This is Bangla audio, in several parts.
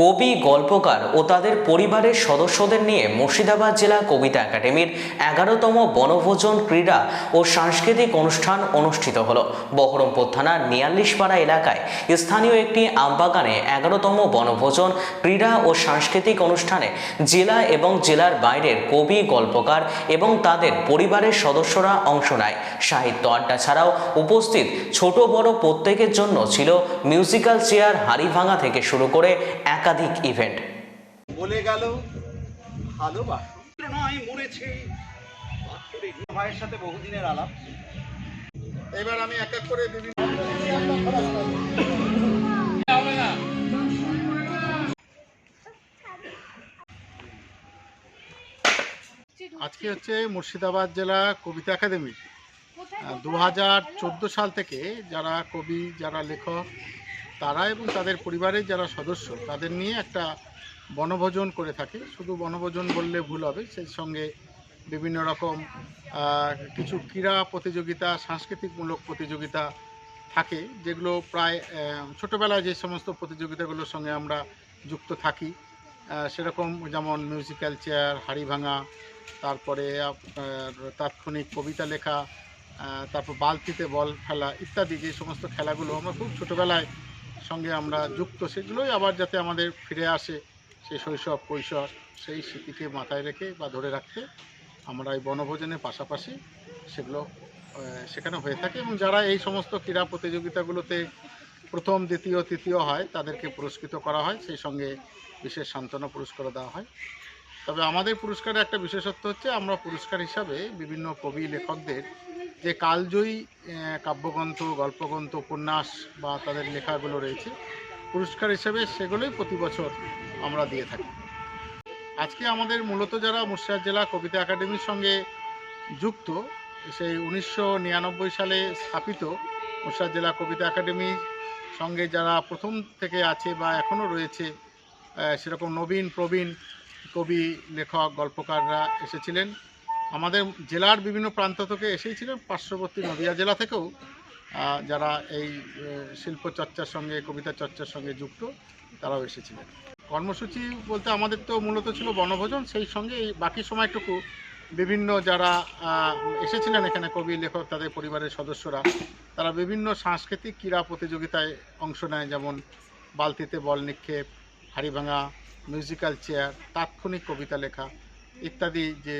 কবি, গল্পকার ও তাদের পরিবারের সদস্যদের নিয়ে মুর্শিদাবাদ জেলা কবিতা একাডেমির এগারোতম বনভোজন ক্রীড়া ও সাংস্কৃতিক অনুষ্ঠান অনুষ্ঠিত হলো। বহরমপুর থানার নিয়াল্লিশপাড়া এলাকায় স্থানীয় একটি আমবাগানে এগারোতম বনভোজন ক্রীড়া ও সাংস্কৃতিক অনুষ্ঠানে জেলা এবং জেলার বাইরের কবি, গল্পকার এবং তাদের পরিবারের সদস্যরা অংশ নেয়। সাহিত্য আড্ডা ছাড়াও উপস্থিত ছোট বড় প্রত্যেকের জন্য ছিল মিউজিক্যাল চেয়ার হাড়িভাঙা থেকে শুরু করে একাধিক ইভেন্ট। বলে গেল ভালোবাসো নয় মরেছে ভাইয়ের সাথে বহুদিনের আলাপ। এবার আমি এক এক করে বিভিন্ন আজকে হচ্ছে মুর্শিদাবাদ জেলা কবিতা একাডেমি। দু হাজার চোদ্দ সাল থেকে যারা কবি যারা লেখক তারা এবং তাদের পরিবারের যারা সদস্য, তাদের নিয়ে একটা বনভোজন করে থাকে। শুধু বনভোজন বললে ভুল হবে, সেই সঙ্গে বিভিন্ন রকম কিছু ক্রীড়া প্রতিযোগিতা, সাংস্কৃতিকমূলক প্রতিযোগিতা থাকে, যেগুলো প্রায় ছোটোবেলায় যে সমস্ত প্রতিযোগিতাগুলোর সঙ্গে আমরা যুক্ত থাকি। সেরকম যেমন মিউজিক্যাল চেয়ার, হাড়ি ভাঙা, তারপরে তাৎক্ষণিক কবিতা লেখা তারপর বালতিতে বল খেলা ইত্যাদি, যে সমস্ত খেলাগুলো আমরা খুব ছোটোবেলায় সঙ্গে আমরা যুক্ত, সেগুলোই আবার যাতে আমাদের ফিরে আসে সেই শৈশব, কৈশোর, সেই স্মৃতিকে মাথায় রেখে বা ধরে রাখতে আমরা এই বনভোজনের পাশাপাশি সেগুলো সেখানে হয়ে থাকে এবং যারা এই সমস্ত ক্রীড়া প্রতিযোগিতাগুলোতে প্রথম, দ্বিতীয়, তৃতীয় হয়, তাদেরকে পুরস্কৃত করা হয়, সেই সঙ্গে বিশেষ সান্ত্বনা পুরস্কার দেওয়া হয়। তবে আমাদের পুরস্কারের একটা বিশেষত্ব হচ্ছে, আমরা পুরস্কার হিসাবে বিভিন্ন কবি, লেখকদের যে কালজয়ী কাব্যগ্রন্থ, গল্পগ্রন্থ, উপন্যাস বা তাদের লেখাগুলো রয়েছে, পুরস্কার হিসেবে সেগুলোই প্রতি বছর আমরা দিয়ে থাকি। আজকে আমাদের মূলত যারা মুর্শিদাবাদ জেলা কবিতা একাডেমির সঙ্গে যুক্ত, সেই উনিশশো নিরানব্বই সালে স্থাপিত মুর্শিদাবাদ জেলা কবিতা একাডেমির সঙ্গে যারা প্রথম থেকে আছে বা এখনও রয়েছে সেরকম নবীন, প্রবীণ কবি, লেখক, গল্পকাররা এসেছিলেন। আমাদের জেলার বিভিন্ন প্রান্ত থেকে এসেইছিলেন পার্শ্ববর্তী নদিয়া জেলা থেকেও যারা এই শিল্প চর্চার সঙ্গে, কবিতা চর্চার সঙ্গে যুক্ত, তারাও এসেছিলেন। কর্মসূচি বলতে আমাদের তো মূলত ছিল বনভোজন, সেই সঙ্গে এই বাকি সময়টুকু বিভিন্ন যারা এসেছিলেন এখানে কবি, লেখক, তাদের পরিবারের সদস্যরা, তারা বিভিন্ন সাংস্কৃতিক ক্রীড়া প্রতিযোগিতায় অংশ নেয়, যেমন বালতিতে বল নিক্ষেপ, হাড়িভাঙা, মিউজিক্যাল চেয়ার, তাৎক্ষণিক কবিতা লেখা ইত্যাদি যে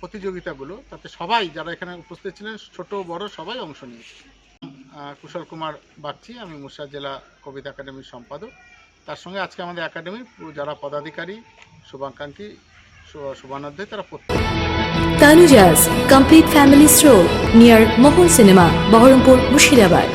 প্রতিযোগিতাগুলো তাতে সবাই যারা এখানে উপস্থিত ছিলেন ছোট বড় সবাই অংশ নিয়েছে কুশল কুমার বাগচি আমি মুর্শিদাবাদ জেলা কবিতা একাডেমির সম্পাদক তার সঙ্গে আজকে আমাদের একাডেমির যারা পদাধিকারী শুভাকাঙ্ক্ষী শু- শুভানুধ্যায়ী তারা Tanujas Complete Family Stroll near Mohol Cinema, Baharampur, Mushirabad.